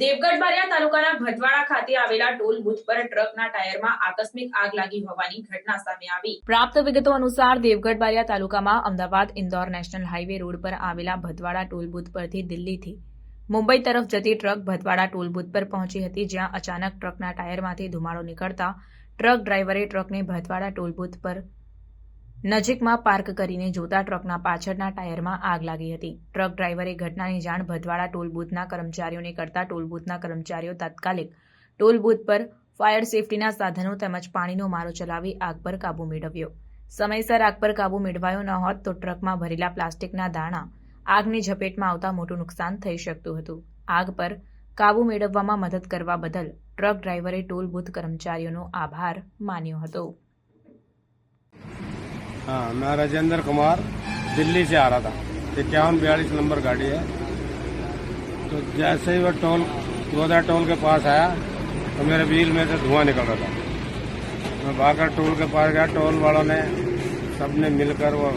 દેવગઢ તાલુકાના ભટવાડા ખાતે આવેલા ટોલ બુથ પર ટ્રકના ટાયરમાં આકસ્મિક આગ લાગી હોવાની ઘટના સામે આવી. પ્રાપ્ત વિગતો અનુસાર દેવગઢ તાલુકામાં Ahmedabad Indore national highway road પર આવેલા ભટવાડા ટોલ બુથ પરથી દિલ્હીથી મુંબઈ તરફ જતી ટ્રક ભટવાડા ટોલ બુથ પર પહોંચી હતી, જ્યાં અચાનક ટ્રકના ટાયરમાંથી ધુમાડો નીકળતા ટ્રક ડ્રાઈવરે ટ્રકને ભટવાડા ટોલ બુથ પર નજીકમાં પાર્ક કરીને જોતા ટ્રકના પાછળના ટાયરમાં આગ લાગી હતી. ટ્રક ડ્રાઈવરે ઘટનાની જાણ ભદવાડા ટોલ બૂથના કર્મચારીઓને કરતા ટોલ બૂથના કર્મચારીઓ તાત્કાલિક ટોલ બૂથ પર ફાયર સેફટીના સાધનો તેમજ પાણીનો મારો ચલાવી આગ પર કાબૂ મેળવ્યો. સમયસર આગ પર કાબૂ મેળવાયો ન હોત તો ટ્રકમાં ભરેલા પ્લાસ્ટિકના દાણા આગની ઝપેટમાં આવતા મોટું નુકસાન થઈ શકતું હતું. આગ પર કાબૂ મેળવવામાં મદદ કરવા બદલ ટ્રક ડ્રાઈવરે ટોલ બૂથ કર્મચારીઓનો આભાર માન્યો હતો. हाँ मैं राजेंद्र कुमार, दिल्ली से आ रहा था। इक्यावन बयालीस नंबर गाड़ी है। तो जैसे ही वो टोल, गोदा टोल के पास आया तो मेरे व्हील में से धुआँ निकल रहा था। मैं भागकर टोल के पास गया, टोल वालों ने सबने मिलकर वो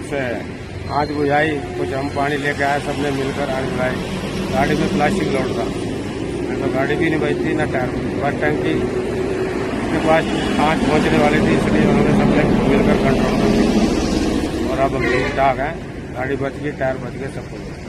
उसे आग बुझाई, कुछ हम पानी लेके आए, सबने मिलकर आग बुझाई। गाड़ी में प्लास्टिक लोड था। तो गाड़ी भी नहीं बचती, ना टायर बस टंकी। के पास आँच पहुंचने वाली थी इसलिए उन्होंने सबने मिलकर कंट्रोल कर दिया और अब ठीक ठाक है गाड़ी बच गई टायर बच गए सब कुछ